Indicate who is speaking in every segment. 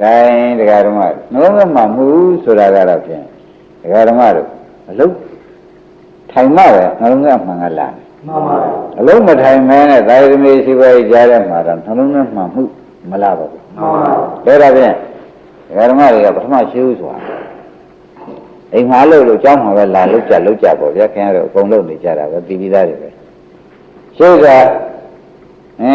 Speaker 1: တိုင်းတရားဓမ္မနှလုံးသားမှာမှုဆိုတာကတော့ဖြင့်တရားဓမ္မတို့အလုံးထိုင်မှပဲနှလုံးသားမှန်ကလာတယ်
Speaker 2: မှန်ပါ
Speaker 1: အလုံးမထိုင်မဲနဲ့သာယသမီးရှိပါရေးကြားတဲ့မှာတော့နှလုံးသားမှန်မှုမလာပါဘူး
Speaker 2: မှန်ပါ
Speaker 1: ဒါတော့ဖြင့်တရားဓမ္မတွေကပထမရှိဘူးဆိုတာအိမ်မှာလို့လို့ကြောင်းမှာပဲလာလို့ကြလို့ကြပေါ့ဗျာခင်ဗျားတို့အကုန်လုံးနေကြတာပဲပြီးပြီးသားတွေပဲရှင်းက အဲ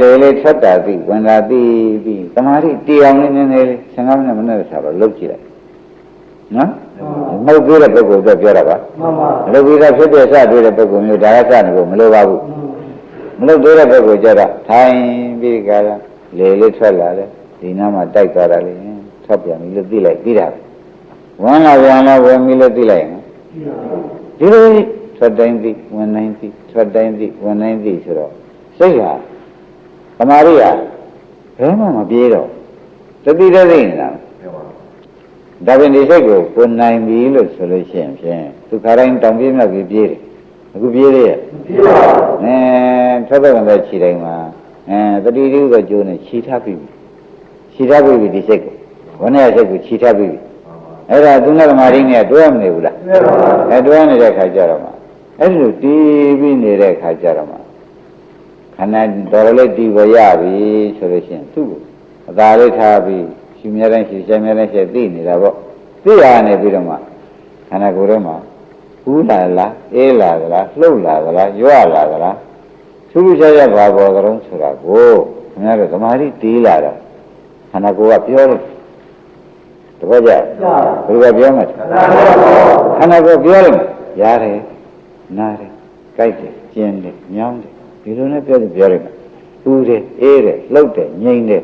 Speaker 1: လေလေထွက်တာပြီဝင်လာပြီပြီတမာတိတရားနည်းနည်းလေး15မိနစ်မိနစ်ဆိုတော့လုတ်ကြည့်လိုက်နော်မဟုတ်သေးတဲ့ပုဂ္ဂိုလ်တော့ပြောတာပါ
Speaker 2: မှန်ပါ
Speaker 1: မလုတ်ပြီးတော့ဖြစ်တဲ့စတွေ့တဲ့ပုဂ္ဂိုလ်မျိုးဒါကစနေဖို့မလိုပါဘူးမလုတ်သေးတဲ့ပုဂ္ဂိုလ်ကြတော့ထိုင်ပြီးကြတာလေလေးထွက်လာတယ်ဒီနားမှာတိုက်သွားတာလေထွက်ပြန်ပြီလို့သိလိုက်ပြီးတာပဲဝင်လာပြန်လာဝင်ပြီလို့သိလိုက်ရင်ဒီလိုထွက်တိုင်းသိဝင်တိုင်းသိထွက်တိုင်းသိဝင်တိုင်းသိဆိုတော့ စိတ်ဟာသမာဓိဟာဘယ်မှမပြေတော့တတိတသိနေတာဒါပြင်ဒီစိတ်ကိုကိုနိုင်ပြီလို့ဆိုလို့ရှိရင်ဖြင့်သူခါတိုင်းတောင်ပြေးမြောက်ပြေးပြေးတယ်အခုပြေးသေးရဲ့
Speaker 2: ပြေပါ
Speaker 1: အဲထွက်တဲ့ဝင်တဲ့ခြေတိုင်းမှာအဲတတိတိကကျိုးနေခြေထားပြီခြေထားပြီဒီစိတ်ကိုဝနဲ့စိတ်ကိုခြေထားပြီအဲ့ဒါသူနဲ့သမာဓိနဲ့တွဲမနေဘူးလား
Speaker 2: ပြေပါ
Speaker 1: အဲတွဲနေတဲ့ခါကျတော့မှအဲ့ဒီလိုတီးပြီးနေတဲ့ခါကျတော့မှ ခန္ဓာတော်တော်လေးတီးပေါ်ရပြီဆိုလို့ရှိရင်သူ့ကိုအသာလေးထားပြီးရှင်မြဲတိုင်းရှင်ရှင်မြဲတိုင်းရှင်သိနေတာပေါ့သိရနေပြီးတော့မှခန္ဓာကိုယ်ထဲမှာဘူးလာလားအေးလာသလားလှုပ်လာသလားရွလာသလားသူ့လူချရဘာပေါ်ကြုံဆိုတာကိုခင်ဗျားတို့သမာဓိတီးလာတော့ခန္ဓာကိုယ်ကပြောတယ်တပည့်ကြ
Speaker 2: ကြာ
Speaker 1: ဘယ်လိုပြောမှာလဲ
Speaker 2: သာပါ
Speaker 1: ခန္ဓာကိုယ်ပြောလိုက်ရတယ်နားတယ်ကြိုက်တယ်ကျင်းတယ်ညောင်းတယ် ဒီလိုနဲ့ပြောတယ်ပြောလိုက်ပူတယ်အေးတယ်လှုပ်တယ်ငြိမ်တယ်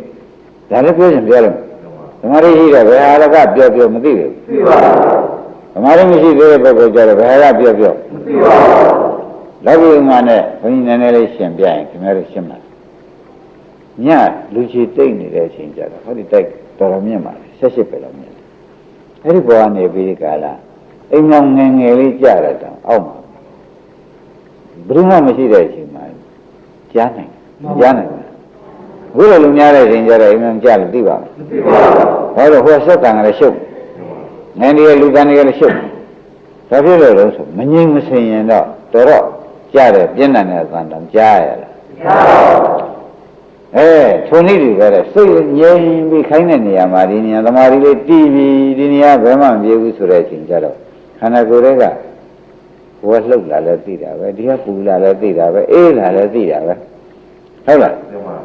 Speaker 1: ဒါလည်းပြောရင်ပြောလိုက်ဓမ္မရိရှိတယ်ဘယ်ဟာကပြောပြောမသိဘူး
Speaker 2: ပြေပါ
Speaker 1: ဓမ္မရိမရှိသေးတဲ့ပုဂ္ဂိုလ်ကြတော့ဘယ်ဟာကပြောပြော
Speaker 2: ပြေပါ
Speaker 1: လောကီဥမာနဲ့ဘုန်းကြီးနည်းနည်းလေးရှင်းပြရင်ခင်ဗျားတို့ရှင်းပါညလူချီတိတ်နေတဲ့အချိန်ကြတော့ဟောဒီတိုက်တော်တော်မြင့်ပါလေ၁၈ပဲလောက်မြင့်တယ်အဲ့ဒီဘောကနေပြီးဒီကာလအိမ်မောင်ငယ်ငယ်လေးကြရတော့အောက်မှာဘယ်သူမှမရှိတဲ့အချိန်မှာ ကြားနိုင်တယ်ကြားနိုင်တယ်အခုလိုလူများတဲ့အချိန်ကြတော့အိမ်မောင်ကြားလို့သိပါမယ်
Speaker 2: ပြေပါ
Speaker 1: ဟောတော့ဟိုဆက်တန်ကလေးရှုပ်ငယ်နေရလူတန်တွေကလည်းရှုပ်ဒါဖြစ်လို့လို့ဆိုမငြိမ်မစင်ရင်တော့တော်တော့ကြားတယ်ပြင်းထန်တဲ့အသံတောင်ကြားရလား
Speaker 2: ကြာ
Speaker 1: အဲထုံနည်းတွေပဲတဲ့စိတ်ငြိမ်ပြီးခိုင်းတဲ့နေရာမှာဒီနေရာသမာဓိလေးတည်ပြီးဒီနေရာဘယ်မှမပြေဘူးဆိုတဲ့အချိန်ကျတော့ခန္ဓာကိုယ်တွေက ဘဝလှုပ်လာလဲသိတာပဲဒီကပူလာလဲသိတာပဲအေးလာလဲသိတာပဲဟုတ်လား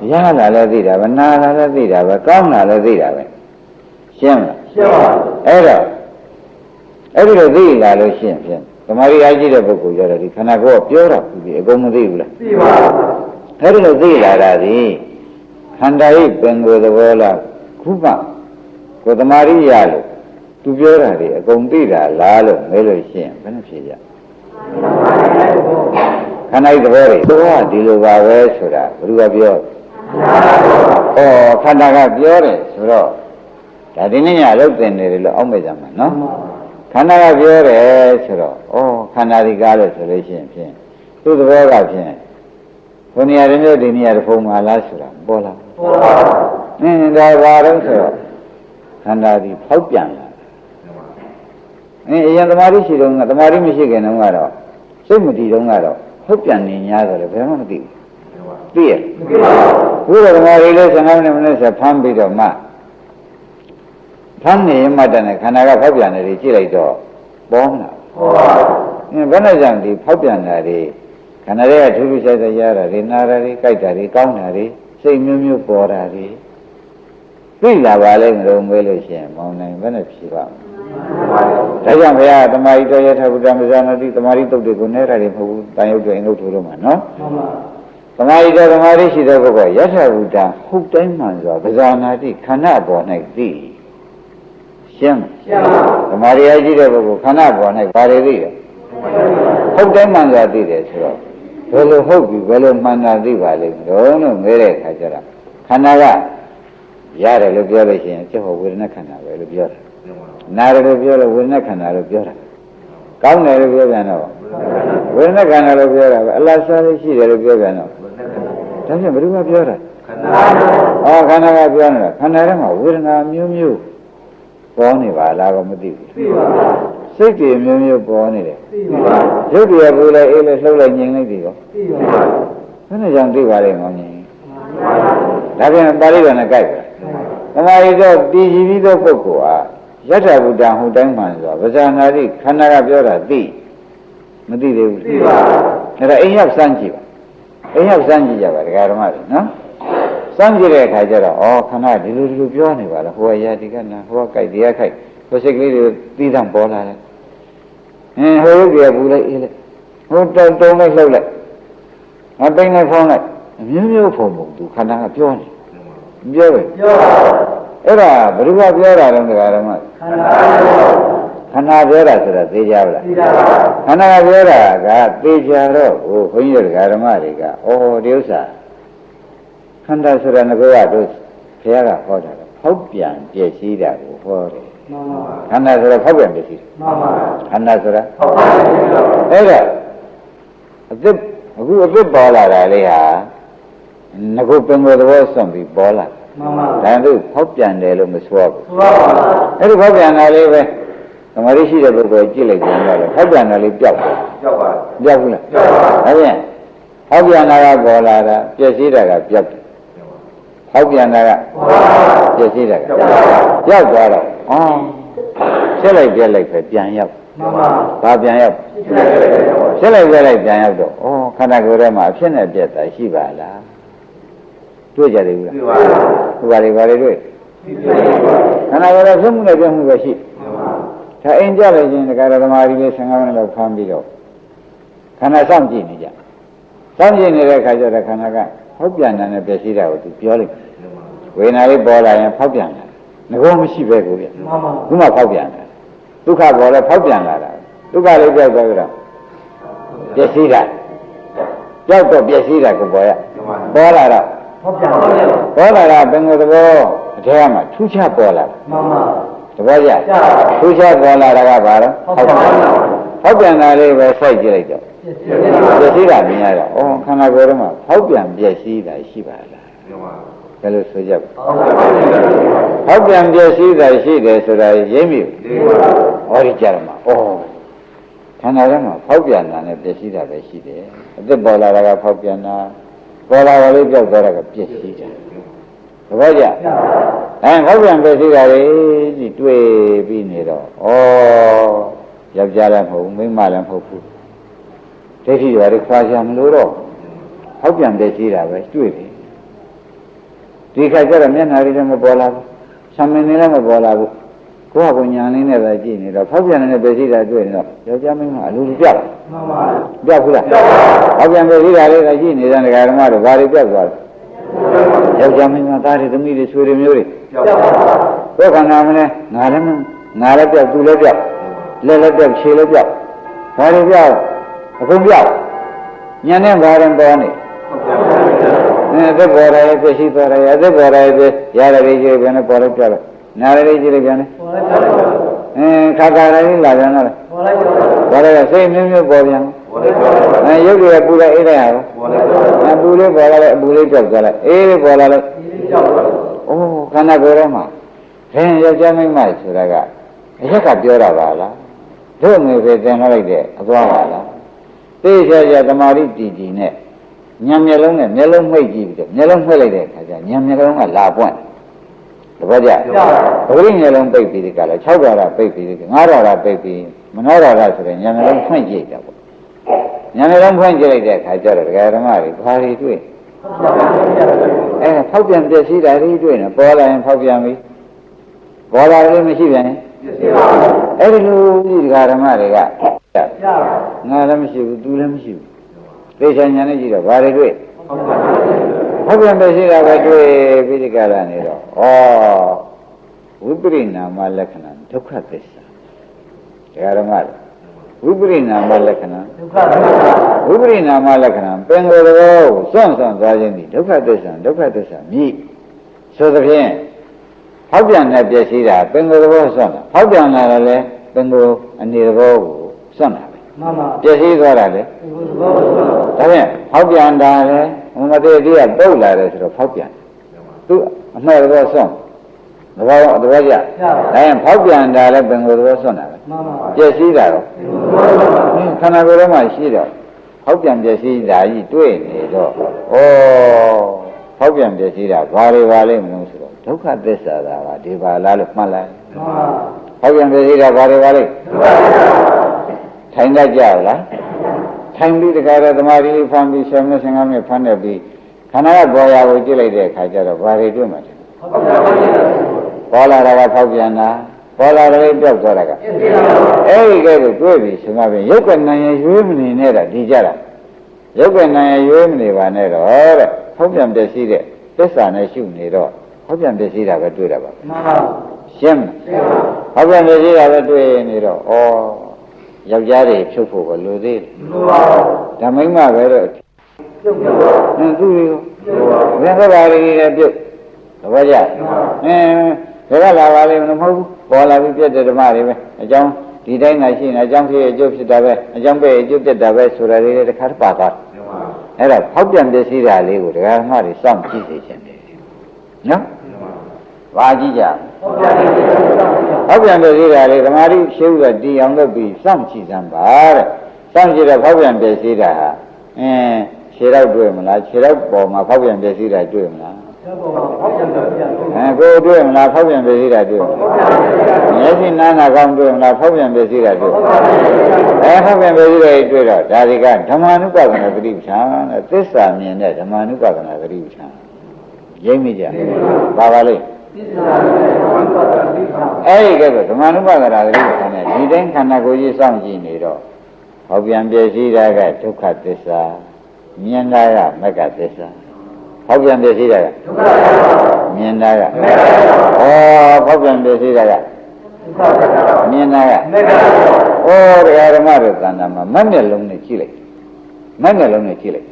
Speaker 1: ရလာလဲသိတာပဲနာလာလဲသိတာပဲကောင်းလာလဲသိတာပဲရှင်းမလား
Speaker 2: ရှင်းပါ
Speaker 1: အဲ့တော့အဲ့ဒီလိုသိလာလို့ရှိရင်ဖြင့်သမာဓိအားကြီးတဲ့ပုဂ္ဂိုလ်ကြတော့ဒီခန္ဓာကိုယ်ကပြောတာဘူးဒီအကုန်မသိဘူးလား
Speaker 2: ပြေပါ
Speaker 1: အဲ့ဒီလိုသိလာတာဒီခန္ဓာဤပင်ကိုယ်သဘောလားခုမှကိုယ်သမာဓိရလို့သူပြောတာဒီအကုန်သိတာလားလို့မဲလို့ရှိရင်ဘယ်နဲ့ဖြေကြ ခန္ဓာဤသဘောတွေသူကဒီလိုပါပဲဆိုတာဘယ်သူကပြောဩခန္ဓာကပြောတယ်ဆိုတော့ဒါဒီနေ့ညအလုပ်တင်နေတယ်လို့အောက်မေ့ကြမှာနော်ခန္ဓာကပြောတယ်ဆိုတော့ဩခန္ဓာဒီကားလို့ဆိုလို့ရှိရင်ဖြင့်သူ့သဘောကဖြင့်ဘယ်နေရာတွေမျိုးဒီနေရာတစ်ဖုံမှာလားဆိုတာပေါ်လာ
Speaker 2: ပေါ်ပါ
Speaker 1: အင်းဒါဘာတော့ဆိုတော့ခန္ဓာဒီဖောက်ပြန်လာအင်းအရင်သမာဓိရှိတော့ကသမာဓိမရှိခင်တုန်းကတော့ စိတ်မတည်တုန်းကတော့ဖောက်ပြန်နေ냐ဆိုတယ်ဘယ်မှမသိဘူးသိရ
Speaker 2: ပြေပါ
Speaker 1: ဘုရားသမာဓိလေး15မိနစ်မိနစ်ဆက်ဖမ်းပြီးတော့မှဖမ်းနေရင်မှတည်းနဲ့ခန္ဓာကဖောက်ပြန်နေတယ်ကြည့်လိုက်တော့ပေါ်မလား
Speaker 2: ပေါ်ပါ
Speaker 1: အင်းဘယ်နဲ့ကြောင့်ဒီဖောက်ပြန်တာတွေခန္ဓာတွေကထူးထူးခြားခြားရတာတွေနာတာတွေကြိုက်တာတွေကောင်းတာတွေစိတ်မျိုးမျိုးပေါ်တာတွေသိလာပါလိမ့်မလို့မေးလို့ရှိရင်မောင်နိုင်ဘယ်နဲ့ဖြေပါ့မလဲ ဒါကြောင့်ဘုရားသမာဓိတော်ရထဗုဒ္ဓမဇာနာတိသမာဓိတုတ်တွေကိုနဲ့တာတွေမဟုတ်ဘူးတန်ရုပ်တွေအင်္ဂုတ္တတို့မှာနော်
Speaker 2: မှန်ပါ
Speaker 1: သမာဓိတော်သမာဓိရှိတဲ့ပုဂ္ဂိုလ်ရထဗုဒ္ဓဟုတ်တိုင်းမှန်စွာပဇာနာတိခန္ဓာပေါ်၌သိရှင်းမ
Speaker 2: ရှင်းပါ
Speaker 1: သမာဓိအရှိတဲ့ပုဂ္ဂိုလ်ခန္ဓာပေါ်၌ဘာတွေသိလဲဟုတ်တယ်မှန်စွာသိတယ်ဆိုတော့ဘယ်လိုဟုတ်ပြီဘယ်လိုမှန်တာသိပါလိမ့်မလို့လို့မဲတဲ့အခါကျတော့ခန္ဓာကရတယ်လို့ပြောလို့ရှိရင်ကျဟောဝေဒနာခန္ဓာပဲလို့ပြောတာ နာတယ်လို့ပြောလို့ဝေဒနာခန္ဓာလို့ပြောတာကောင်းတယ်လို့ပြောပြန်တော့ဝေဒနာခန္ဓာလို့ပြောတာပဲအလတ်စားလေးရှိတယ်လို့ပြောပြန်တော့ဒါဖြင့်ဘယ်သူကပြောတာ
Speaker 2: ခန္ဓ
Speaker 1: ဟောခန္ဓာကပြောနေတာခန္ဓာထဲမှာဝေဒနာမျိုးမျိုးပေါ်နေပါလားတော့မသိဘူးစိတ်တွေမျိုးမျိုးပေါ်နေတယ်ရုပ်တွေကဘူးလဲအေးလဲလှုပ်လိုက်ငြိမ်လိုက်ပြီရောဘယ်နဲ့ကြောင့်သိပါလဲငေါငြိမ်ဒါပြန်ပါဠိတော်နဲ့ကြိုက်ပါသမာဓိတော့တည်ကြည်ပြီးသောပုဂ္ဂိုလ်ဟာ ယထာဘုဒ္ဓဟူတိုင်းမှန်ဆိုတာဗဇာနာတိခန္ဓာကပြောတာသိမသိသေးဘူးသိပါဘူးဒါအိမ်ရောက်စမ်းကြည့်ပါအိမ်ရောက်စမ်းကြည့်ကြပါဒကာဓမ္မတွေနော်စမ်းကြည့်တဲ့အခါကျတော့ဩခန္ဓာဒီလိုဒီလိုပြောနေပါလားဟိုကရာဒီကနာဟိုကကြိုက်တရားခိုက်ဟိုစိတ်ကလေးတွေသိသံပေါ်လာတယ်အင်းဟိုရုပ်တွေဘူးလိုက်အေးလိုက်ဟိုတုံတုံလိုက်လှုပ်လိုက်အပိန်လိုက်ဖုံးလိုက်အမျိုးမျိုးဖုံဖုံသူခန္ဓာကပြောနေပြောပဲ
Speaker 2: ပြောပါ
Speaker 1: အဲ့ဒါဘယ်သူကပြောတာလဲဒကာဓမ္မ
Speaker 2: ခန္ဓာပြော
Speaker 1: ခန္ဓာပြောတာဆိုတာသိကြပါလား
Speaker 2: သိတာပါ
Speaker 1: ခန္ဓာကပြောတာကသိကြတော့ဟိုခွန်ကြီးတို့ဓမ္မတွေကဩဒီဥစ္စာခန္ဓာဆိုတာငါကတို့ဘုရားကဟောတာတော့ဖောက်ပြန်ပြည့်စည်တာကိုဟောတယ်
Speaker 2: မှန်ပါ
Speaker 1: ခန္ဓာဆိုတာဖောက်ပြန်ပြည့်စည်တယ်
Speaker 2: မှန်ပါ
Speaker 1: ခန္ဓာဆိုတာ
Speaker 2: ဟုတ်ပါဘူး
Speaker 1: အဲ့ဒါအသစ်အခုအသစ်ပေါ်လာတာလေးဟာငါကပင်ကိုယ်သဘောဆွန့်ပြီးပေါ်လာ
Speaker 2: မှန်ပါ
Speaker 1: ဒါတို့ဖောက်ပြန်တယ်လို့မဆိုရဘူး
Speaker 2: ဆိုပါပါ
Speaker 1: အဲ့ဒီဖောက်ပြန်တာလေးပဲသမာဓိရှိတဲ့ပုဂ္ဂိုလ်ကြည့်လိုက်ကြတော့လေဖောက်ပြန်တာလေးပြောက်တယ်
Speaker 2: ကြောက်ပါ
Speaker 1: ပြောက်ဘူးလား
Speaker 2: ကြောက်ပါ
Speaker 1: ဒါပြန်ဖောက်ပြန်တာကပေါ်လာတာပြည့်စည်တာကပြောက်တယ်ဖောက်ပြန်တာကပြည့်စည်တာကပြောက်သွားတော့အော်ဆက်လိုက်ပြက်လိုက်ပဲပြန်ရောက်
Speaker 2: မှန်ပါ
Speaker 1: ဘာပြန်ရောက်ဆက်လိုက်ပြက်လိုက်ပြန်ရောက်တော့ဩခန္ဓာကိုယ်ထဲမှာအဖြစ်နဲ့ပြက်တာရှိပါလားတွေ့ကြတယ်ဘူးလား
Speaker 2: သိပါ
Speaker 1: ဟို ပါလေပါလေတွေ့ခန္ဓာကိုယ်ထဲဖြစ်မှုနဲ့ပြက်မှုပဲရှိဒါအိမ်ကြလိုက်ခြင်းတရားဓမ္မကြီးလေး15မိနစ်လောက်ဖမ်းပြီးတော့ခန္ဓာစောင့်ကြည့်နေကြစောင့်ကြည့်နေတဲ့အခါကျတော့ခန္ဓာကဖောက်ပြန်တာနဲ့ပြည့်စည်တာကိုသူပြောလိုက်ဝေဒနာလေးပေါ်လာရင်ဖောက်ပြန်တာငကောမရှိပဲကိုဗျ
Speaker 2: မှန်ပါ
Speaker 1: ခုမှဖောက်ပြန်တာဒုက္ခပေါ်လဲဖောက်ပြန်လာတာဒုက္ခလေးပြောက်သွားကြတော့ပြည့်စည်တာကြောက်တော့ပြည့်စည်တာကိုပေါ်ရပေါ်လာတော့
Speaker 2: ဟုတ်ပြန်ပါ
Speaker 1: ပေါ်လာတာဘယ်လိုသဘောအထဲမှာထူးခြားပေါ်လာတာ
Speaker 2: မှန်ပါ
Speaker 1: သဘောကျ
Speaker 2: ကြာ
Speaker 1: ထူးခြားပေါ်လာတာကဘာလဲ
Speaker 2: ဟုတ်ပါဘူး
Speaker 1: ဖောက်ပြန်တာလေးပဲစိုက်ကြည့်လိုက်တော့
Speaker 2: ပြည့်စုံပါ
Speaker 1: ပြည့်စည်တာမြင်ရတော့ဩခန္ဓာကိုယ်ထဲမှာဖောက်ပြန်ပြည့်စည်တာရှိပါလားဘယ်လိုဆိုကြပါ
Speaker 2: ဟုတ်ပါဘူး
Speaker 1: ဖောက်ပြန်ပြည့်စည်တာရှိတယ်ဆိုတာရိပ်မိဘူး
Speaker 2: သိပါ
Speaker 1: ဟောဒီကြရမှာဩခန္ဓာထဲမှာဖောက်ပြန်တာနဲ့ပြည့်စည်တာပဲရှိတယ်အသက်ပေါ်လာတာကဖောက်ပြန်တာ ပေါ်လာတာလေးပြောက်သွားတာကပြည့်စည်တာသဘောကျ
Speaker 2: ကြာ
Speaker 1: အဲဖောက်ပြန်ပြည့်စည်တာလေးကြီးတွေ့ပြီးနေတော့ဩယောက်ျားလည်းမဟုတ်ဘူးမိန်းမလည်းမဟုတ်ဘူးဒိဋ္ဌိတွေလည်းခွာကြမလို့တော့ဖောက်ပြန်ပြည့်စည်တာပဲတွေ့တယ်ဒီခါကျတော့မျက်နှာလေးလည်းမပေါ်လာဘူးဆံမင်းလေးလည်းမပေါ်လာဘူး ကိုယ့်ဟာကိုယ်ညာလေးနဲ့ပဲကြည့်နေတော့ဖောက်ပြန်နေတဲ့ပြည့်စည်တာတွေ့နေတော့ယောက်ျားမိန်းမအလိုလိုပြတ်လာ
Speaker 2: မှန်ပါ
Speaker 1: ပြတ်ဘူးလား
Speaker 2: ကြောက်ပါ
Speaker 1: ဟောပြန်ပြည့်စည်တာလေးကကြည့်နေတဲ့ဒကာဓမ္မတွေဘာတွေပြတ်သွားလဲယောက်ျားမိန်းမသားတွေသမီးတွေဆွေတွေမျိုးတွေ
Speaker 2: ကြောက်ပါ
Speaker 1: ဘယ်ခန္ဓာမလဲငါလည်းမငါလည်းပြတ်သူလည်းပြတ်လက်လည်းပြတ်ခြေလည်းပြတ်ဘာတွေပြတ်အကုန်ပြတ်ညနေဘာရင်ပေါ်နေအဲအသက်ပေါ်တယ်ပြည့်စည်သွားတယ်အသက်ပေါ်တယ်ပြည့်ရတယ်ကြီးကြီးပြန်ပေါ်လည်းပြတ်တယ် နာရလေးကြီးလည်းပြန်တယ်
Speaker 2: ပေါ်လိုက်ကြောက်ပါ
Speaker 1: အဲခါခါလေးလာပြန်တော့
Speaker 2: ပေါ်လိုက်ကြောက်ပါ
Speaker 1: ဘာလဲစိတ်မျိုးမျိုးပေါ်ပြန်
Speaker 2: ပေါ်လိုက်ကြောက်ပါ
Speaker 1: အဲရုပ်တွေကပူလိုက်အေးလိုက်ရအောင်
Speaker 2: ပေါ်လိုက်ကြောက်ပါ
Speaker 1: အပူလေးပေါ်လာလိုက်အပူလေးကြောက်သွားလိုက်အေးလေးပေါ်လာလိုက်
Speaker 2: ဒီကြောက်ပါ
Speaker 1: အိုးခန္ဓာကိုယ်ထဲမှာဘယ်ယောက်ျားမိန်းမဆိုတာကအရက်ကပြောတာပါလားတို့ငွေပဲတင်ထားလိုက်တဲ့အသွားပါလားသိချာချာသမာဓိတည်တည်နဲ့ညံမျက်လုံးနဲ့မျက်လုံးမှိတ်ကြည့်ပြီးတော့မျက်လုံးမှိတ်လိုက်တဲ့အခါကျညံမျက်လုံးကလာပွင့်တ ပည့်ကြ
Speaker 2: ကြောက်ပါ
Speaker 1: ပဂရိမျက်လုံးပိတ်ပြီးဒီကလာ6ဓာရပိတ်ပြီးဒီ9ဓာရပိတ်ပြီးမနောဓာရဆိုတဲ့ညံမျက်လုံးဖွင့်ကြည့်တာပေါ့ညံမျက်လုံးဖွင့်ကြည့်လိုက်တဲ့အခါကျတော့ဒကာဓမ္မတွေဘာတွေတွေ့အဲဖောက်ပြန်ပြည့်စည်တာလေးတွေ့နေပေါ်လာရင်ဖောက်ပြန်ပြီပေါ်လာလည်းမရှိပြန်ရင်
Speaker 2: ပြည့်စုံပါ
Speaker 1: အဲ့ဒီလိုဒီဒကာဓမ္မတွေက
Speaker 2: ကြာပါ
Speaker 1: ငါလည်းမရှိဘူးသူလည်းမရှိဘူးသိချာညာနဲ့ကြည့်တော့ဘာတွေတွေ့
Speaker 2: ဟုတ်ပါဘူး
Speaker 1: ဖောက်ပြန်ပြည့်စည်တာပဲတွေ့ပြီးဒီကလာနေတော့ဩဝိပရိနာမလက္ခဏာဒုက္ခသစ္စာဒကာဓမ္မတွေဝိပရိနာမလက္ခဏာ
Speaker 2: ဒုက္ခသစ္စာ
Speaker 1: ဝိပရိနာမလက္ခဏာပင်ကိုယ်တော်ကိုစွန့်စွန့်သွားခြင်းဒီဒုက္ခသစ္စာဒုက္ခသစ္စာမြည်ဆိုသဖြင့်ဖောက်ပြန်တဲ့ပျက်စီးတာပင်ကိုယ်တော်ကိုစွန့်တာဖောက်ပြန်လာတယ်လေပင်ကိုယ်အနေတော်ကိုစွန့်တာပဲ
Speaker 2: မှန်ပါ
Speaker 1: ပျက်စီးသွားတာလေ
Speaker 2: ဒီဘုရားကို
Speaker 1: ဒါဖြင့်ဖောက်ပြန်တာလေ ဘုမတေတိကပုတ်လာတယ်ဆိုတော့ဖောက်ပြန်သူအမှန်သဘောဆုံးသဘောသဘောကျဒါရင်ဖောက်ပြန်တာလည်းပင်ကိုယ်သဘောဆုံးတာပဲ
Speaker 2: မှန်ပါ
Speaker 1: ပျက်စီးတာတော့ဟင်းခန္ဓာကိုယ်ထဲမှာရှိတော့ဖောက်ပြန်ပျက်စီးတာကြီးတွေ့နေတော့ဩဖောက်ပြန်ပျက်စီးတာဘာတွေပါလိမ့်မလို့ဆိုတော့ဒုက္ခသစ္စာသာကဒီပါလားလို့မှတ်လိုက်
Speaker 2: မှန်ပါ
Speaker 1: ဖောက်ပြန်ပျက်စီးတာဘာတွေပါလိမ့်ထိုင်တတ်ကြလား ထိုင်ပြီးတခါတော့သမာဓိဖန်ပြီး10မိနစ်15မိနစ်ဖန်နေပြီးခန္ဓာကပေါ်ရာကိုကြည့်လိုက်တဲ့အခါကျတော့ဘာတွေတွေ့မှာလဲ
Speaker 2: ဟုတ်ပါဘူး
Speaker 1: ပေါ်လာတာကဖောက်ပြန်တာပေါ်လာတယ်ပြောက်သွားတာကအဲ့ဒီကဲကိုတွေ့ပြီဆိုမှပြင်ရုပ်ကနာရရွေးမနေနဲ့တာဒီကြတာရုပ်ကနာရရွေးမနေပါနဲ့တော့တဲ့ဟောက်ပြန်ပျက်စီးတဲ့သစ္စာနဲ့ရှုနေတော့ဟောက်ပြန်ပျက်စီးတာပဲတွေ့တာပါ
Speaker 2: မှန်ပါ
Speaker 1: ရှင်းမလားဟောက်ပြန်ပျက်စီးတာပဲတွေ့နေတော့ဩ ယောက်ျားတွေဖြုတ်ဖို့ကလိုသေးတယ်
Speaker 2: လူပါ
Speaker 1: ဒါမိမ့်မပဲတော့
Speaker 2: ပြုတ်ပြုတ်
Speaker 1: ဟင်းသူတွေကို
Speaker 2: ပြုတ်ပါ
Speaker 1: ဘယ်ကဘာတွေနဲ့ပြုတ်သဘောကျအင်းဘယ်ကလာပါလိမ့်မလို့မဟုတ်ဘူးပေါ်လာပြီးပြတ်တဲ့ဓမ္မတွေပဲအကြောင်းဒီတိုင်းသာရှိနေအကြောင်းဖြစ်အကျိုးဖြစ်တာပဲအကြောင်းပဲအကျိုးပြတ်တာပဲဆိုတာလေးတွေတစ်ခါတပါသွားအဲ့ဒါဖောက်ပြန်ပစ္စည်းတာလေးကိုဒကာဓမ္မတွေစောင့်ကြည့်စေချင်တယ်နော်ဘာကြည့်ကြ
Speaker 2: ဟုတ်ပါဘူး
Speaker 1: ဟောက်ပြန်ပစ္စည်းတာလေးဓမ္မတိရှင်းဥကတီအောင်လုပ်ပြီးစောင့်ကြည့်စမ်းပါတဲ့စောင့်ကြည့်တော့ဖောက်ပြန်ပစ္စည်းတာဟာအင်းခြေတော့တွေ့မလားခြေတော့ပေါ်မှာဖောက်ပြန်ပစ္စည်းတာတွေ့မလား
Speaker 2: ဆက်ပေါ်ပါဟုတ်တယ်ဟုတ်တယ်
Speaker 1: အဲကိုယ်တွေ့မလားဖောက်ပြန်ပစ္စည်းတာတွေ့မလားမျက်စိနားနာကောင်းတွေ့မလားဖောက်ပြန်ပစ္စည်းတာတွေ့မလားအဲဖောက်ပြန်ပစ္စည်းတွေတွေ့တော့ဒါတွေကဓမ္မ ानु ပဒနာသတိပဋ္ဌာန်တဲ့သစ္စာမြင်တဲ့ဓမ္မ ानु ပဒနာသတိပဋ္ဌာန်ရိမ့်မိကြပါပါလိမ့်
Speaker 2: သစ္စာနဲ့ဝိပဿနာသိတာ
Speaker 1: အဲ့ဒီကဲဆိုဓမ္မ ानु ပဒနာသတိပဋ္ဌာန်နဲ့ဒီတိုင်းခန္ဓာကိုယ်ကြီးစောင့်ကြည့်နေတော့ဟောပြန်ပစ္စည်းတာကဒုက္ခသစ္စာမြင်တာကမက္ကသစ္စာဟောပြန်ပစ္စည်းတာက
Speaker 2: ဒုက္ခသစ္စာ
Speaker 1: မြင်တာကဩဟောပြန်ပစ္စည်းတာက
Speaker 2: ဒုက္ခသစ္စာ
Speaker 1: မြင်တာက
Speaker 2: မေတ္တာ
Speaker 1: ဩတရားဓမ္မတို့တဏ္ဍာမှာမက်မျက်လုံးနဲ့ကြည့်လိုက်မက်မျက်လုံးနဲ့ကြည့်လိုက်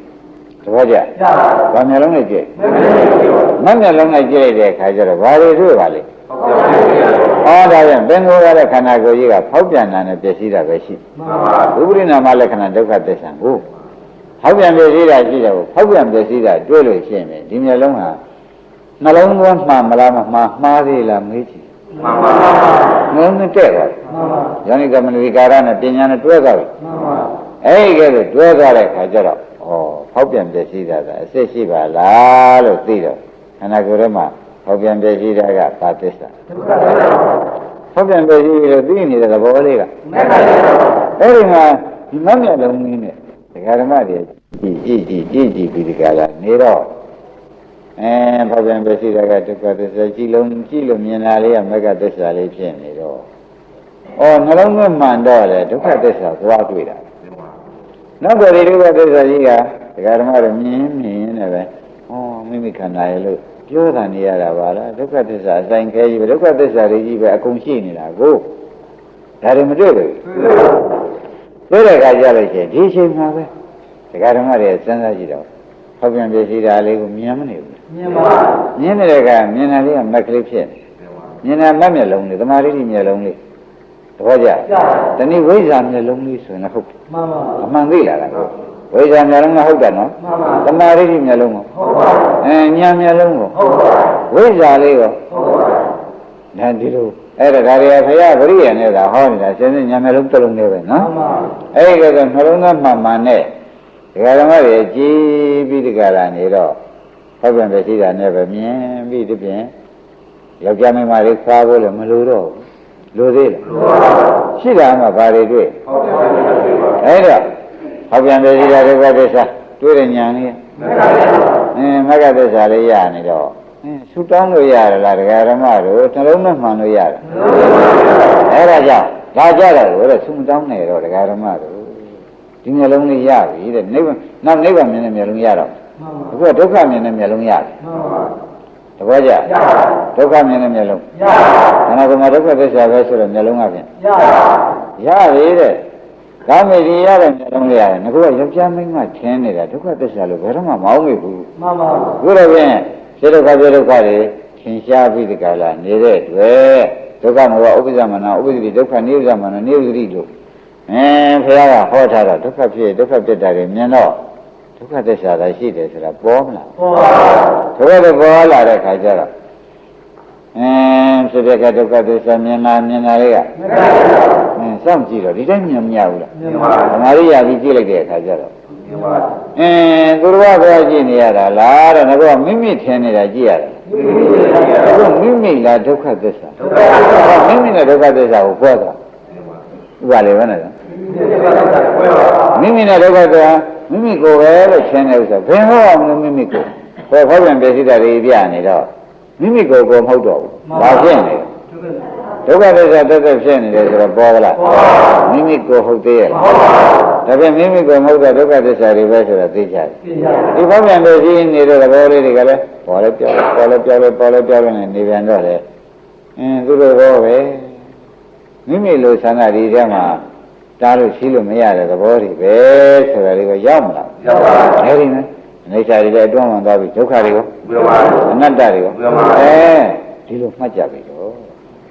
Speaker 1: တပည့်ကြ
Speaker 2: ရပါ
Speaker 1: ဘာမျက်လုံးနဲ့ကြည့်
Speaker 2: မေတ္တာပြုတ်
Speaker 1: မက်မျက်လုံးနဲ့ကြည့်လိုက်တဲ့အခါကျတော့ဘာတွေတွေ့ပါလဲ
Speaker 2: ဟုတ်ပါဘူး
Speaker 1: ဩဒါပြန်ဘင်္ဂိုရတဲ့ခန္ဓာကိုယ်ကြီးကဖောက်ပြန်တာနဲ့ပျက်စီးတာပဲရှိ
Speaker 2: မှန်ပါ
Speaker 1: ဥပရိနာမလက္ခဏာဒုက္ခသစ္စာကိုဖောက်ပြန်ပျက်စီးတာရှိတယ်ကိုဖောက်ပြန်ပျက်စီးတာတွေ့လို့ရှိရင်ဒီမျက်လုံးဟာနှလုံးသွင်းမှန်မလားမမှားမှားသေးလားမေးကြည့်
Speaker 2: မှန်ပါ
Speaker 1: နှလုံးသွင်းတဲ့သွားတယ်
Speaker 2: မှန်ပါ
Speaker 1: ယောနိကမနတိကာရနဲ့ပညာနဲ့တွဲသွားပြီ
Speaker 2: မှန်ပါ
Speaker 1: အဲ့ဒီကဲလို့တွဲသွားတဲ့ခါကျတော့ ဩဖောက်ပြန်ပျက်စီးတာကအစစ်ရှိပါလားလို့သိတော့ခန္ဓာကိုယ်ထဲမှာဖောက်ပြန်ပျက်စီးတာကသာသစ္စာ
Speaker 2: ဒုက္ခသစ္စာ
Speaker 1: ဖောက်ပြန်ပျက်စီးပြီးတော့သိနေတဲ့သဘောလေးက
Speaker 2: မေတ္တာသစ္စာ
Speaker 1: အဲ့ဒီမှာဒီမမျက်လုံးလေးနဲ့ဒကာဓမ္မတွေကြည့်ကြည့်ကြည့်ကြည့်ကြည့်ပြီးဒီကလာနေတော့အဲဖောက်ပြန်ပျက်စီးတာကဒုက္ခသစ္စာကြည့်လုံးကြည့်လို့မြင်တာလေးကမက္ကသစ္စာလေးဖြစ်နေတော့ဩနှလုံးသွင်းမှန်တော့လေဒုက္ခသစ္စာသွားတွေ့တာ နောက်တော့ဒီဒုက္ခသစ္စာကြီးကဒကာဓမ္မတို့မြင်မြင်နေပဲဩမိမိခန္ဓာရဲ့လို့ပြောတာနေရတာပါလားဒုက္ခသစ္စာအဆိုင်ခဲကြီးပဲဒုက္ခသစ္စာတွေကြီးပဲအကုန်ရှိနေတာကိုဒါတွေမတွေ့ဘူးတွေ့တဲ့အခါကျလို့ရှိရင်ဒီအချိန်မှာပဲဒကာဓမ္မတွေစဉ်းစားကြည့်တော့ဖောက်ပြန်ပြစီတာလေးကိုမြင်မနေဘူး
Speaker 2: မြင်ပါ
Speaker 1: မြင်နေတဲ့ကမြင်တာလေးကမက်ကလေးဖြစ်နေမြင်တာမက်မျက်လုံးလေးသမာဓိမျက်လုံးလေးသ ဘောကျ
Speaker 2: ရပါ
Speaker 1: တဏိဝိဇ္ဇာမျက်လုံးလေးဆိုရင်လည်းဟုတ်တယ်
Speaker 2: မှန်ပါ
Speaker 1: အမှန်သိလားလားဝိဇ္ဇာမျက်လုံးကဟုတ်တယ်နော်
Speaker 2: မှန်ပါ
Speaker 1: သမာဓိမျက်လုံးကို
Speaker 2: ဟုတ်ပါ
Speaker 1: အဲညာမျက်လုံးကို
Speaker 2: ဟုတ်ပါ
Speaker 1: ဝိဇ္ဇာလေးကို
Speaker 2: ဟုတ်ပါ
Speaker 1: ဒါဒီလိုအဲ့ဒါဒါတွေကခရဗရိယနဲ့သာဟောနေတာစဉ်းစဉ်ညာမျက်လုံးတစ်လုံးလေးပဲ
Speaker 2: မှ
Speaker 1: နော်
Speaker 2: န်ပါ
Speaker 1: အဲ့ဒီကတော့နှလုံးသားမှန်မှန်နဲ့ဒကာဓမ္မတွေကြည်ပြီးဒီကလာနေတော့ဟောပြန်ပဲရှိတာနဲ့ပဲမြင်ပြီးဒီပြင်ယောက်ျားမိန်းမတွေခါဖို့လည်းမလိုတော့ဘူး လိုသေးလားရှိတာမှဘာတွေတွေ့
Speaker 2: ဟုတ်ပါဘူး
Speaker 1: အဲ့တော့ဟောပြန်ပဲရှိတာဒုက္ခသစ္စာတွေ့တဲ့ညာလေး
Speaker 2: မေတ္တာသစ္စာ
Speaker 1: အင်းမဂ္ဂသစ္စာလေးရနေတော့အင်းဆူတောင်းလို့ရတယ်လားဒကာဓမ္မတို့နှလုံးနဲ့မှန်လို့ရတယ်အဲ့ဒါကြောင့်ဒါကြတော့လို့ဆူမတောင်းနေတော့ဒကာဓမ္မတို့ဒီမျက်လုံးလေးရပြီတဲ့နိဗ္ဗာန်နောက်နိဗ္ဗာန်မြင်တဲ့မျက်လုံးရတော့
Speaker 2: မှန်ပါ
Speaker 1: အခုကဒုက္ခမြင်တဲ့မျက်လုံးရတယ်
Speaker 2: မှန်ပါ
Speaker 1: တပည့်ကြ
Speaker 2: ရပါ
Speaker 1: ဒုက္ခမြင်တဲ့မျက်လုံး
Speaker 2: ရပါ
Speaker 1: ခန္ဓာကိုယ်မှာဒုက္ခသစ္စာပဲဆိုတော့မျက်လုံးကဖြင့်
Speaker 2: ရပါ
Speaker 1: ရပြီတဲ့ကောင်းပြီဒီရတဲ့မျက်လုံးလေးရတယ်ငါကယောက်ျားမိန်းမထင်းနေတာဒုက္ခသစ္စာလို့ဘယ်တော့မှမအောင်မိဘူး
Speaker 2: မှန်ပါ
Speaker 1: ခုတော့ဖြင့်စေဒုက္ခစေဒုက္ခတွေသင်ရှားပြီးဒီကလာနေတဲ့တွေ့ဒုက္ခမဘောဥပ္ပဇ္ဇမနာဥပ္ပဇ္ဇတိဒုက္ခနိဥ္ဇမနာနိဥ္ဇတိလို့အဲဘုရားကဟောထားတော့ဒုက္ခဖြစ်ဒုက္ခပြစ်တာတွေမြင်တော့ဒဒု က္ခသစ္စာသာရှိတယ်ဆိုတာပေါ်မလား
Speaker 2: ပေါ်ပါ
Speaker 1: ဒုက္ခသစ္စာပေါ်လာတဲ့ခါကျတော့အင်းဖြစ်ဖြစ်ကဒုက္ခသစ္စာမြင်လာမြင်လာလေးက
Speaker 2: မကဲပါ
Speaker 1: အင်းစောင့်ကြည့်တော့ဒီတိုင်းမြင်မရဘူးလား
Speaker 2: မြင်ပါ
Speaker 1: ဓမ္မရိယာပြီးကြည့်လိုက်တဲ့အခါကျတော့
Speaker 2: မြင်ပါ
Speaker 1: အင်းသူတော်ဘာကြည့်နေရတာလားတဲ့ငါကမိမိထင်နေတာကြည့်ရတယ်
Speaker 2: မိမိရဲ့ရ
Speaker 1: အခုမိမိလားဒုက္ခသစ္စာ
Speaker 2: ဒုက္ခသစ္စာ
Speaker 1: မိမိနဲ့ဒုက္ခသစ္စာကိုပြောတာ
Speaker 2: မြင်ပါ
Speaker 1: ဥပါလေဘယ်နဲ့လဲ
Speaker 2: မိမိရဲ့ဒုက္ခသစ္စာကိုပါ
Speaker 1: မိမိနဲ့ဒုက္ခသစ္စာ မိမိကိုယ်ပဲလို့ထင်တဲ့ဥစ္စာဘယ်ဟောအောင်လို့မိမိကိုယ်ဘယ်ဖောက်ပြန်ပြည့်စည်တာတွေပြနေတော့မိမိကိုယ်ကိုမဟုတ်တော့ဘူးဘာဖြစ်နေလဲဒုက္ခသစ္စာတက်တက်ဖြစ်နေတယ်ဆိုတော့ပေါ်လားမိမိကိုယ်ဟုတ်သေးရဲ့
Speaker 2: ဟုတ်ပါ
Speaker 1: ဒါပြန်မိမိကိုယ်မဟုတ်တဲ့ဒုက္ခသစ္စာတွေပဲဆိုတာသိကြတယ်
Speaker 2: သိရ
Speaker 1: ဒီဖောက်ပြန်ပြည့်စည်နေတဲ့သဘောလေးတွေကလည်းပေါ်လဲပြောပေါ်လဲပြောလဲပေါ်လဲပြောလဲနဲ့နေပြန်တော့လေအင်းသူတို့ဘောပဲမိမိလိုဆန္ဒဒီထဲမှာ တားလို့ရှိလို့မရတဲ့သဘောတွေပဲဆိုတာလေးကိုရောက်မလား
Speaker 2: ရောက်ပါ
Speaker 1: အဲဒီနဲ့အိဋ္ဌာတွေလည်းအတွန်းဝင်သွားပြီဒုက္ခတွေကို
Speaker 2: မြင်ပါ
Speaker 1: အနတ္တတွေကို
Speaker 2: မှန်ပါ
Speaker 1: အဲဒီလိုမှတ်ကြပြီတော့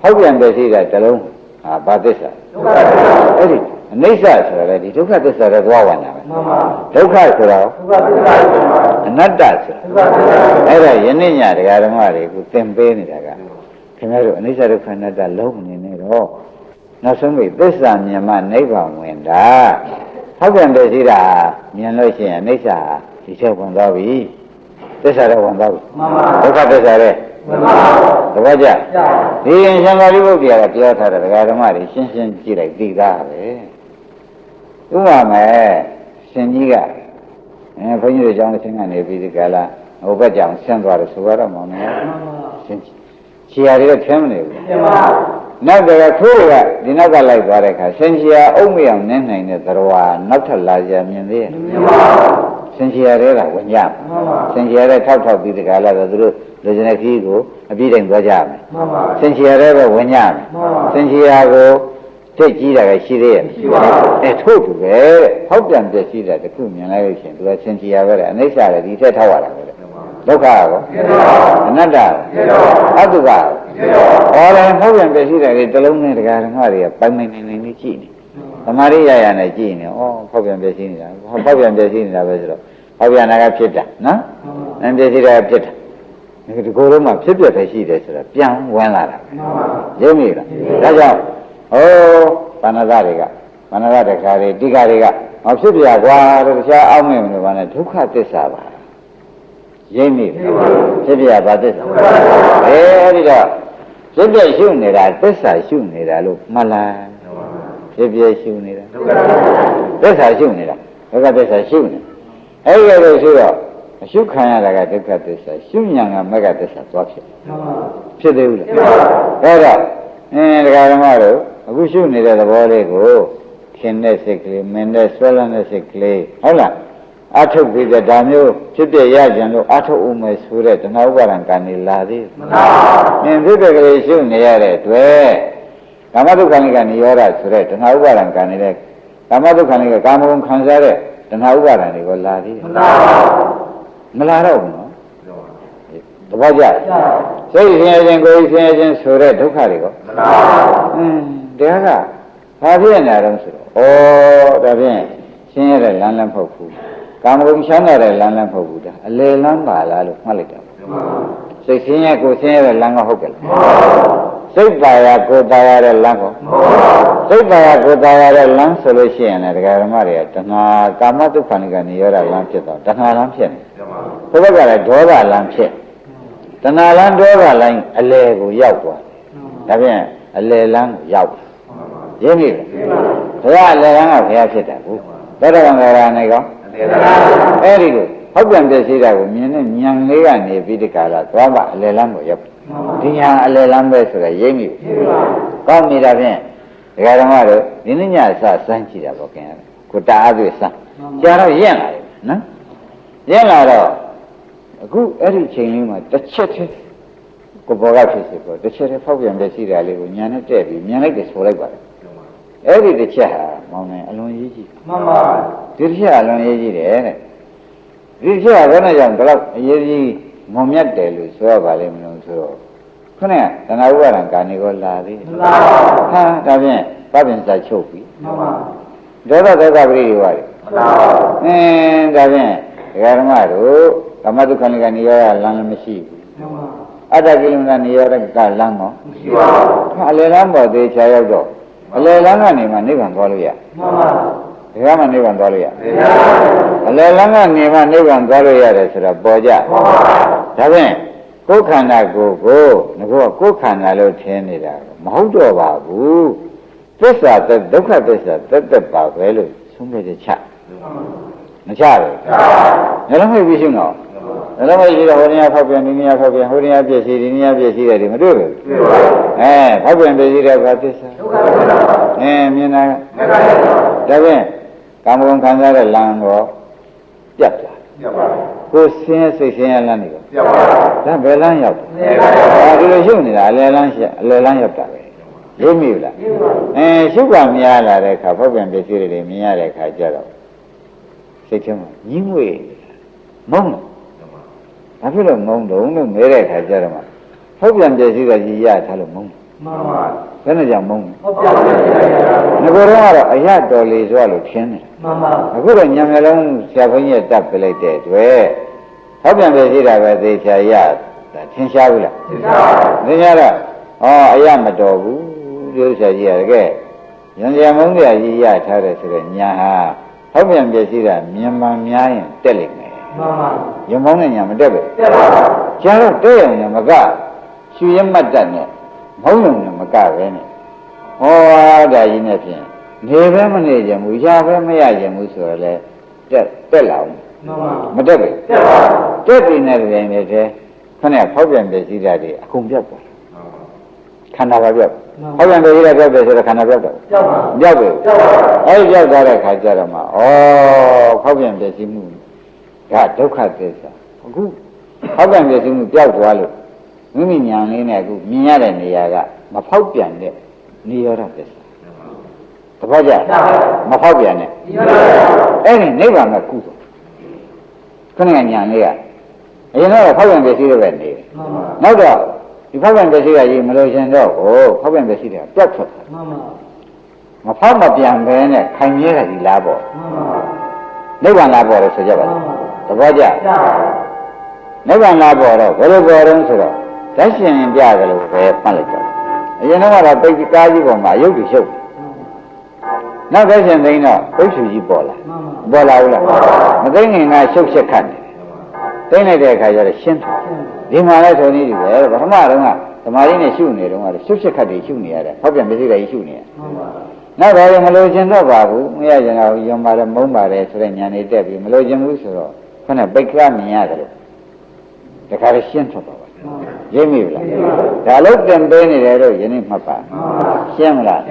Speaker 1: ဟောက်ပြန်ပဲရှိတာတစ်လုံးဟာဘာသစ္စာ
Speaker 2: ဒုက္ခသစ္စာ
Speaker 1: အဲ့ဒီအနိစ္စဆိုတာလေဒီဒုက္ခသစ္စာတွေသွားဝင်တာပဲ
Speaker 2: မှန်ပါ
Speaker 1: ဒုက္ခဆိုတော့
Speaker 2: ဒုက္ခသစ္စာမြင်ပါ
Speaker 1: အနတ္တဆိုတာ
Speaker 2: ဒုက္ခသစ္စာ
Speaker 1: အဲ့ဒါယနေ့ညတရားဓမ္မတွေကိုသင်ပေးနေတာကခင်ဗျားတို့အနိစ္စဒုက္ခအနတ္တလုံးနေနေတော့ နောက်ဆုံးပြီသစ္စာမြင်မှနိဗ္ဗာန်ဝင်တာဟောက်ပြန်ပဲရှိတာမြင်လို့ရှိရင်အနိစ္စဒီချက်ဝင်သွားပြီသစ္စာတော့ဝင်သွားပြီ
Speaker 2: မှန်ပါ
Speaker 1: ဒုက္ခသစ္စာတဲ့
Speaker 2: မှန်ပါ
Speaker 1: တပည့်ကြ
Speaker 2: ကြာ
Speaker 1: ဒီရင်ရှင်သာရိပုတ္တရာကပြောထားတဲ့ဒကာဓမ္မတွေရှင်းရှင်းကြည့်လိုက်သိသားပဲဥပမာရှင်ကြီးကအဲဘုန်းကြီးတို့ကျောင်းတစ်ဆင်းကနေပြီးဒီကလာဟိုဘက်ကြောင်ဆင်းသွားတယ်ဆိုတော့မောင်နေရှင်ချီယာတွေကထင်းမနေဘူး
Speaker 2: မြင်ပါ
Speaker 1: နောက်တော့ခိုးကဒီနောက်ကလိုက်သွားတဲ့အခါရှင်ချီယာအုံမရအောင်နင်းနိုင်တဲ့သရဝါနောက်ထပ်လာကြမြင်သေးရဲ့
Speaker 2: မြင်ပါ
Speaker 1: ရှင်ချီယာတွေကဝင်ကြ
Speaker 2: မှန်ပါ
Speaker 1: ရှင်ချီယာတွေထောက်ထောက်ပြီးဒီကလာတော့သူတို့လူကျင်တဲ့ခီးကိုအပြည့်တိုင်သွားကြမယ်
Speaker 2: မှန်ပါ
Speaker 1: စင်ချီရတဲ့ပဲဝင်ရမယ်
Speaker 2: မှန်ပါ
Speaker 1: စင်ချီရကိုတိတ်ကြီးတာကရှိသေးရဲ့
Speaker 2: ရှိပါဘူး
Speaker 1: အဲထို့တူပဲတဲ့ဟောက်ပြန်ပြည့်ရှိတာတခုမြင်လိုက်လို့ရှိရင်သူကစင်ချီရပဲတဲ့အနိစ္စလည်းဒီထက်ထောက်ရတာပဲတဲ့ ဒုက္ခရော
Speaker 2: မြင်ပါ
Speaker 1: အနတ္တရောအတုကရော
Speaker 2: မြင်ပါ
Speaker 1: ဟောတယ်ဟောက်ပြန်ပြည့်ရှိတာတွေတစ်လုံးနဲ့တရားဓမ္မတွေကပိုင်ပိုင်နေနေနေကြည့်နေသမာဓိရရနဲ့ကြည့်နေဩဟောက်ပြန်ပြည့်ရှိနေတာဟောက်ပြန်ပြည့်ရှိနေတာပဲဆိုတော့ဟောက်ပြန်တာကဖြစ်တာနော်အန်ပြည့်ရှိတာကဖြစ်တာဒီကိုယ်လုံးမှာဖြစ်ပြပဲရှိတယ်ဆိုတော့ပြန်ဝင်လာတာပဲ
Speaker 2: မှန်ပါ
Speaker 1: ရင်းမိလားဒါကြောင့်ဟိုဘာနာသတွေကဘာနာသတခါတွေတိကတွေကမဖြစ်ပြကွာတို့တခြားအောက်မြင်မလို့ဘာနဲ့ဒုက္ခသစ္စာပါ ရင်းမိလားဖြစ်ပြဘာသစ္စာအဲအဲ့ဒီတော့ဖြစ်ပြရှုနေတာသစ္စာရှုနေတာလို့မှတ်လားဖြစ်ပြရှုနေတာ
Speaker 2: ဒုက္ခသစ္စာ
Speaker 1: သစ္စာရှုနေတာဒုက္ခသစ္စာရှုနေအဲ့ဒီလိုရှုတော့အရှုခံရတာကဒုက္ခသစ္စာရှုညာကမဂ္ဂသစ္စာသွားဖြစ်
Speaker 2: မှန်ပါ
Speaker 1: ဖြစ်သေးဘူးလား
Speaker 2: မြင်ပါ
Speaker 1: အဲ့တော့အင်းတရားဓမ္မတို့အခုရှုနေတဲ့သဘောလေးကိုခင်တဲ့စိတ်ကလေးမင်းတဲ့ဆွဲလန်းတဲ့စိတ်ကလေးဟုတ်လား အထုတ်ပြီးတဲ့ဒါမျိုးဖြစ်ပြရကြံလို့အထုတ်ဦးမယ်ဆိုတဲ့တဏှာဥပါဒံကံနေလာသေး
Speaker 2: မှန်ပါ
Speaker 1: မင်းဖြစ်တဲ့ကလေးရှုနေရတဲ့အတွက်ကာမဒုက္ခနိကနိရောဓဆိုတဲ့တဏှာဥပါဒံကံနေတဲ့ကာမဒုက္ခနိကကာမဂုဏ်ခံစားတဲ့တဏှာဥပါဒံတွေကိုလာသေး
Speaker 2: မှန်ပါ
Speaker 1: မလာတော့ဘူးနော်
Speaker 2: မှန်ပါ
Speaker 1: တပည့်ကြ
Speaker 2: ကြာ
Speaker 1: စိတ်ဆင်းရဲခြင်းကိုယ်ဆင်းရဲခြင်းဆိုတဲ့ဒုက္ခတွေကို
Speaker 2: မှန်ပါ
Speaker 1: อืมတရားကဘာဖြစ်နေတော့ဆိုတော့ဩဒါဖြင့်ရှင်းရတဲ့လမ်းလည်းမဟုတ်ဘူး ကာမဂုဏ်ချမ်းသာတဲ့လမ်းလည်းမဟုတ်ဘူးဒါအလေလမ်းပါလားလို့မှတ်လိုက်တာ
Speaker 2: မှန်ပါ
Speaker 1: စိတ်ဆင်းရဲကိုယ်ဆင်းရဲတဲ့လမ်းကဟုတ်ကဲ့လား
Speaker 2: မှန်ပါ
Speaker 1: စိတ်ပါရကိုယ်ပါရတဲ့လမ်းကို
Speaker 2: မှန်ပါ
Speaker 1: စိတ်ပါရကိုယ်ပါရတဲ့လမ်းဆိုလို့ရှိရင်လည်းတရားဓမ္မတွေကတဏှာကာမတုခဏိကနေရတာလမ်းဖြစ်တော့တဏှာလမ်းဖြစ်နေ
Speaker 2: မှန်ပါ
Speaker 1: ဘုရားကလည်းဒေါသလမ်းဖြစ်တဏှာလမ်းဒေါသလမ်းအလေကိုရောက်သွားတယ်ဒါဖြင့်အလေလမ်းကိုရောက်တယ်ရင်းပြီလား
Speaker 2: မြင်ပါ
Speaker 1: ဘုရားအလယ်ကန်းကဘုရားဖြစ်တာကိုသောတာပန်ကရာနေကော
Speaker 2: အနေသာ
Speaker 1: အဲ့ဒီကိုဟောက်ပြန်ပြည့်စည်တာကိုမြင်နဲ့ညံလေးကနေပြီးဒီကလာသွားပါအလယ်လမ်းကိုရောက်ဒီညာအလယ်လမ်းပဲဆိုတော့ရိပ်မိဘူး
Speaker 2: မြင်ပါ
Speaker 1: ကောင်းနေတာဖြင့်ဒကာဓမ္မတို့ဒီနေ့ညအစစမ်းကြည့်တာပေါ့ခင်ဗျာကိုတာအားသွေးစမ်းကြာတော့ရက်လာတယ်နော်ရက်လာတော့အခုအဲ့ဒီချိန်လေးမှာတစ်ချက်တည်းကိုဘောကဖြစ်စီပေါ့တစ်ချက်တည်းဖောက်ပြန်ပြည့်စည်တာလေးကိုညာနဲ့တဲ့ပြီးမြန်လိုက်တယ်ဆိုလိုက်ပါတယ်အဲ့ဒီတစ်ချက်ဟာမောင်းနေအလွန်ရေးကြည့်
Speaker 2: မှန်ပါ
Speaker 1: ဒီတစ်ချက်အလွန်ရေးကြည့်တယ်တဲ့ဒီတစ်ချက်ကဘယ်နဲ့ကြောင့်ဒီလောက်အရေးကြီးမုံမြတ်တယ်လို့ဆိုရပါလိမ့်မလို့ဆိုတော့ခုနကသနာဥပါဒံကာနေကိုလာသေးတယ်
Speaker 2: မှန်ပါ
Speaker 1: ဟာဒါဖြင့်ပပင်စာချုပ်ပြီ
Speaker 2: မှန်ပါ
Speaker 1: ဒေါသဒေါသပရိဒီဝါတွေ
Speaker 2: မှန်ပါ
Speaker 1: အင်းဒါဖြင့်ဒကာဓမ္မတို့ကမ္မဒုက္ခနိကနေရောလမ်းလည်းမရှိဘူး
Speaker 2: မှန်ပါ
Speaker 1: အတ္တကိလမနေရောကလမ်းကော
Speaker 2: မရှိပါဘူး
Speaker 1: အလယ်လမ်းပေါ်သေးချာရောက်တော့အလယ်လမ်းကနေမှနိဗ္ဗာန်သွားလို့ရ
Speaker 2: မှန်ပါ
Speaker 1: ဒကာမှနိဗ္ဗာန်သွားလို့ရ
Speaker 2: သေချာ
Speaker 1: အလယ်လမ်းကနေမှနိဗ္ဗာန်သွားလို့ရတယ်ဆိုတော့ပေါ်ကြ
Speaker 2: မှန်ပါ
Speaker 1: ဒါဖြင့်ကိုယ်ခန္ဓာကိုယ်ကိုငါကကိုယ်ခန္ဓာလို့ထင်နေတာမဟုတ်တော့ပါဘူးသစ္စာသက်ဒုက္ခသစ္စာသက်သက်ပါပဲလို့ဆုံးဖြတ်ချက်ချမချဘူး
Speaker 2: ချာ
Speaker 1: ညလုံးမိတ်ပြီးရှင်းတော့ညလုံးမိတ်ရှိတော့ဟိုနေရာဖောက်ပြန်ဒီနေရာဖောက်ပြန်ဟိုနေရာပြည့်စည်ဒီနေရာပြည့်စည်တယ်ဒီမတွေ့ဘူး
Speaker 2: တွေ့ပါဘူး
Speaker 1: အဲဖောက်ပြန်ပြည့်စည်တဲ့ဘာသစ္စာ
Speaker 2: ဒုက္ခသစ္စာ
Speaker 1: အဲမြင်တာ
Speaker 2: ငါကလည်း
Speaker 1: ဒါဖြင့် ကာမဂုဏ်ခံစားတဲ့လမ်းတော့ပြတ်သွား
Speaker 2: ပြပါဘူး
Speaker 1: ကိုယ်ဆင်းရဲစိတ်ဆင်းရဲလမ်းနေတော့
Speaker 2: ပြပါဘူး
Speaker 1: ဒါဘယ်လမ်းရောက်
Speaker 2: သေချာ
Speaker 1: လဲဒါဒီလိုရှုပ်နေတာအလယ်လမ်းရှအလယ်လမ်းရောက်တာပဲရိပ်မိဘူးလား
Speaker 2: ပြပါဘူး
Speaker 1: အဲရှုပ်ကများလာတဲ့အခါဖောက်ပြန်ပြည့်စည်တွေမြင်ရတဲ့အခါကျတော့စိတ်ထဲမှာညှင်းငွေမုန်းတယ်ဘာဖြစ်လို့မုန်းတုံးလို့မဲတဲ့အခါကျတော့မှဖောက်ပြန်ပြည့်စည်တာကြီးရထားလို့မုန်းတယ်
Speaker 2: မှန်ပါ
Speaker 1: ဘယ်နဲ့ကြောင့်မုန်းလဲ
Speaker 2: ဟုတ်ပြပါဘူး
Speaker 1: ငကိုယ်တော့ကတော့အရတော်လေစွာလို့ထင်တယ်
Speaker 2: မှန်ပါ
Speaker 1: အခုတော့ညံမျက်လုံးဆရာဘုန်းကြီးကတပ်ပြလိုက်တဲ့အတွက်ဟောက်ပြန်ပြရှိတာပဲသေချာရဒါထင်ရှားဘူးလား
Speaker 2: သေချာ
Speaker 1: သင်ရတော့ဩအရမတော်ဘူးဒီဥစ္စာကြီးရတကယ်ရံရံမုန်းတရားကြီးရထားတယ်ဆိုတော့ညာဟာဟောက်ပြန်ပြရှိတာမြန်မာများရင်တက်လိမ့်မယ်
Speaker 2: မှန်ပါ
Speaker 1: ရမုန်းတဲ့ညာမတက်ဘူး
Speaker 2: ပြပါဘူး
Speaker 1: ကျန်တော့တဲ့ရင်မကရွှေရမတ်တက်နဲ့ မုန်းလုံးနဲ့မကပဲနဲ့ဩဒါကြီးနဲ့ဖြင့်နေပဲမနေကြဘူးရပဲမရကြဘူးဆိုတော့လေတက်တက်လာအောင်
Speaker 2: မှန်ပါ
Speaker 1: မတက်ဘူး
Speaker 2: ပြပါဘူး
Speaker 1: တက်ပြီးနေတဲ့ရင်တွေတည်းခဏဖောက်ပြန်ပြစီတာတွေအကုန်ပြတ်သွားခန္ဓာပါပြတ်ဖောက်ပြန်ပြစီတာပြတ်တယ်ဆိုတော့ခန္ဓာပြတ်တော့
Speaker 2: ပြပါဘူး
Speaker 1: ပြတ်ပြီ
Speaker 2: ပြပါဘူး
Speaker 1: အဲဒီပြတ်သွားတဲ့ခါကျတော့မှဩဖောက်ပြန်ပြစီမှုဒါဒုက္ခသစ္စာအခုဖောက်ပြန်ပြစီမှုပြောက်သွားလို့ မိမိညာလေးနဲ့အခုမြင်ရတဲ့နေရာကမဖောက်ပြန်တဲ့နိရောဓသစ္စာတပတ်ကြမဖောက်ပြန်တဲ့
Speaker 2: ဒီပါဘူး
Speaker 1: အဲ့ဒီနိဗ္ဗာန်ကကုသိုလ်ခဏညာလေးကအရင်တော့ဖောက်ပြန်ပြစီတဲ့ပဲနေတယ်
Speaker 2: မှန်ပါ
Speaker 1: နောက်တော့ဒီဖောက်ပြန်ပစ္စည်းကကြီးမလို့ရှင်တော့ဟိုဖောက်ပြန်ပစ္စည်းတွေကပြတ်ထွက်သွား
Speaker 2: မှန်ပါ
Speaker 1: မဖောက်မပြန်ပဲနဲ့ခိုင်မြဲတာကြီးလားပေါ့
Speaker 2: မှန်ပါ
Speaker 1: နိဗ္ဗာန်လားပေါ့လို့ဆိုကြပါ
Speaker 2: မှ
Speaker 1: လား
Speaker 2: န်ပါ
Speaker 1: သဘောကျ
Speaker 2: ပြပါဘူး
Speaker 1: နိဗ္ဗာန်လားပေါ့တော့ဘယ်လိုပေါ်တုံးဆိုတော့ ဓာတ်ရှင်ပြကြလို့ပဲပတ်လိုက်ကြတယ်အရင်တော့ကတော့ပိတ်ကားကြီးပေါ်မှာရုပ်တွေရှုပ်တယ်နောက်ဓာတ်ရှင်သိန်းတော့ပုတ်ချူကြီးပေါ်လာ
Speaker 2: မှန်ပါ
Speaker 1: ပေါ်လာဘူးလားမသိငင်ကရှုပ်ရှက်ခတ်နေတယ်သိမ့်လိုက်တဲ့အခါကျတော့ရှင်းတယ်ဒီမှာလဲဆိုနေပြီပဲပထမတုန်းကဓမ္မရင်းနဲ့ရှုနေတုန်းကရှုပ်ရှက်ခတ်တွေရှုနေရတယ်ဟောက်ပြန်ပစ္စည်းတွေရှုနေရ
Speaker 2: မှန်ပါ
Speaker 1: နောက်တော့မလို့ခြင်းတော့ပါဘူးမရခြင်းတော့ယုံပါတယ်မုန်းပါတယ်ဆိုတဲ့ညာနေတက်ပြီးမလို့ခြင်းဘူးဆိုတော့ခဏပိတ်ကမြင်ရတယ်လို့တခါလေးရှင်းထွက်ပါပါ ရိပ်မိပြီလားဒါလို့တင်ပေးနေတယ်လို့ယနေ့မှတ်ပါရှင်းမလား